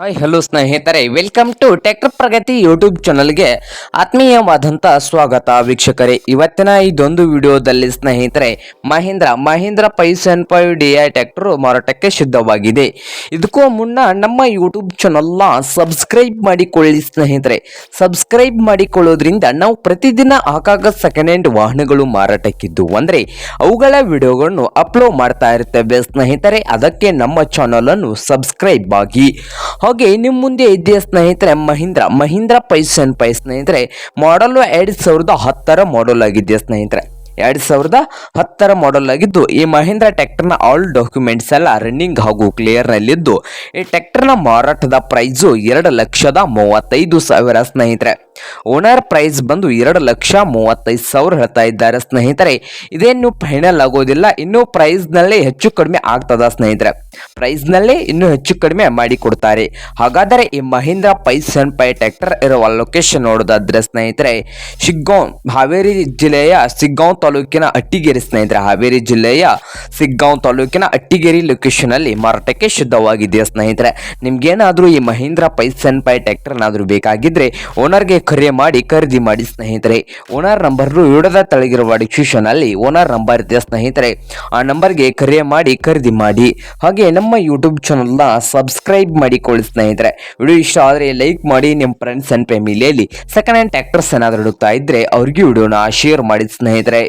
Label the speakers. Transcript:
Speaker 1: Hi hello ಸ್ನೇಹಿತರೆ. Welcome to tractor Pragati YouTube ಚಾನಲ್ಗೆ ಆತ್ಮೀಯವಾದಂಥ ಸ್ವಾಗತ ವೀಕ್ಷಕರೇ. ಇವತ್ತಿನ ಇದೊಂದು ವಿಡಿಯೋದಲ್ಲಿ ಸ್ನೇಹಿತರೆ, Mahindra Mahindra seven five D I tractor ಮಾರಾಟಕ್ಕೆ ಸಿದ್ಧವಾಗಿದೆ. ಇದಕ್ಕೂ ಮುನ್ನ ನಮ್ಮ ಯೂಟ್ಯೂಬ್ ಚಾನಲ್ನ ಸಬ್ಸ್ಕ್ರೈಬ್ ಮಾಡಿಕೊಳ್ಳಿ ಸ್ನೇಹಿತರೆ. ಸಬ್ಸ್ಕ್ರೈಬ್ ಮಾಡಿಕೊಳ್ಳೋದ್ರಿಂದ ನಾವು ಪ್ರತಿದಿನ ಆಗಾಗ ಸೆಕೆಂಡ್ ಹ್ಯಾಂಡ್ ವಾಹನಗಳು ಮಾರಾಟಕ್ಕಿದ್ದು. ಅಂದರೆ ಅವುಗಳ ವಿಡಿಯೋಗಳನ್ನು ಅಪ್ಲೋಡ್ ಮಾಡ್ತಾ ಇರ್ತೇವೆ ಸ್ನೇಹಿತರೆ. ಅದಕ್ಕೆ ನಮ್ಮ ಚಾನಲನ್ನು ಸಬ್ಸ್ಕ್ರೈಬ್ ಆಗಿ. ಹಾಗೆ ನಿಮ್ಮ ಮುಂದೆ ಇದೆಯಾ ಸ್ನೇಹಿತರೆ ಮಹೀಂದ್ರ. ಮಹೀಂದ್ರ ಪೈಸನ್ ಪೈ ಸ್ನೇಹಿತರೆ ಮಾಡಲ್ ಎರಡು ಸಾವಿರದ ಹತ್ತರ ಮಾಡಲ್ ಆಗಿದೆಯಾ ಸ್ನೇಹಿತರೆ. ಎರಡು ಸಾವಿರದ ಹತ್ತರ ಮಾಡಲ್ ಆಗಿದ್ದು, ಈ ಮಹೀಂದ್ರ ಟ್ರ್ಯಾಕ್ಟರ್ನ ಆಲ್ ಡಾಕ್ಯುಮೆಂಟ್ಸ್ ಎಲ್ಲ ರನ್ನಿಂಗ್ ಹಾಗೂ ಕ್ಲಿಯರ್ನಲ್ಲಿದ್ದು ಈ ಟ್ಯಾಕ್ಟರ್ನ ಮಾರಾಟದ ಪ್ರೈಸು ಎರಡು ಲಕ್ಷದ ಮೂವತ್ತೈದು ಸಾವಿರ ಸ್ನೇಹಿತರೆ. ಓನರ್ ಪ್ರೈಸ್ ಬಂದು ಎರಡು ಲಕ್ಷ ಮೂವತ್ತೈದು ಸಾವಿರ ಹೇಳ್ತಾ ಇದ್ದಾರೆ ಸ್ನೇಹಿತರೆ. ಇದೇನು ಫೈನಲ್ ಆಗೋದಿಲ್ಲ, ಇನ್ನೂ ಪ್ರೈಸ್ನಲ್ಲೇ ಹೆಚ್ಚು ಕಡಿಮೆ ಆಗ್ತದ ಸ್ನೇಹಿತರೆ. ಪ್ರೈಸ್ನಲ್ಲೇ ಇನ್ನೂ ಹೆಚ್ಚು ಕಡಿಮೆ ಮಾಡಿಕೊಡ್ತಾರೆ ಹಾಗಾದರೆ ಈ Mahindra five seven five tractor ಇರುವ ಲೊಕೇಶನ್ ನೋಡೋದಾದ್ರೆ ಸ್ನೇಹಿತರೆ, ಶಿಗ್ಗಾಂವ್, ಹಾವೇರಿ ಜಿಲ್ಲೆಯ ಸಿಗ್ಗಾಂವ್ ತಾಲೂಕಿನ ಅಟ್ಟಿಗೇರಿ ಸ್ನೇಹಿತರೆ. ಹಾವೇರಿ ಜಿಲ್ಲೆಯ ಸಿಗ್ಗಾಂವ್ ತಾಲೂಕಿನ ಅಟ್ಟಿಗೇರಿ ಲೊಕೇಶನ್ ಅಲ್ಲಿ ಮಾರಾಟಕ್ಕೆ ಸಿದ್ಧವಾಗಿದೆ ಸ್ನೇಹಿತರೆ? ನಿಮ್ಗೇನಾದ್ರೂ ಈ Mahindra five seven five tractor ಏನಾದ್ರೂ ಬೇಕಾಗಿದ್ರೆ ಓನರ್ಗೆ ಕರೆ ಮಾಡಿ ಖರೀದಿ ಮಾಡಿ, ಸ್ನೇಹಿತರೆ. ಓನರ್ ನಂಬರ್ ಇಡದ ತಳಗಿರುವ ಡಿಸ್ಕ್ರಿಪ್ಷನ್ ಅಲ್ಲಿ ಓನರ್ ನಂಬರ್ ಇದೆ, ಸ್ನೇಹಿತರೆ. ಆ ನಂಬರ್ಗೆ ಕರೆ ಮಾಡಿ ಖರೀದಿ ಮಾಡಿ. ಹಾಗೆ ನಮ್ಮ ಯೂಟ್ಯೂಬ್ ಚಾನಲ್ನ ಸಬ್ಸ್ಕ್ರೈಬ್ ಮಾಡಿಕೊಳ್ಳಿ, ಸ್ನೇಹಿತರೆ. ವಿಡಿಯೋ ಇಷ್ಟ ಆದರೆ ಲೈಕ್ ಮಾಡಿ, ನಿಮ್ಮ ಫ್ರೆಂಡ್ಸ್ ಅಂಡ್ ಫ್ಯಾಮಿಲಿಯಲ್ಲಿ ಸೆಕೆಂಡ್ ಹ್ಯಾಂಡ್ ಟ್ರ್ಯಾಕ್ಟರ್ಸ್ ಏನಾದರೂ ಹುಡುಕ್ತಾ ಇದ್ರೆ ಅವ್ರಿಗೆ ವಿಡಿಯೋನ ಶೇರ್ ಮಾಡಿ, ಸ್ನೇಹಿತರೆ.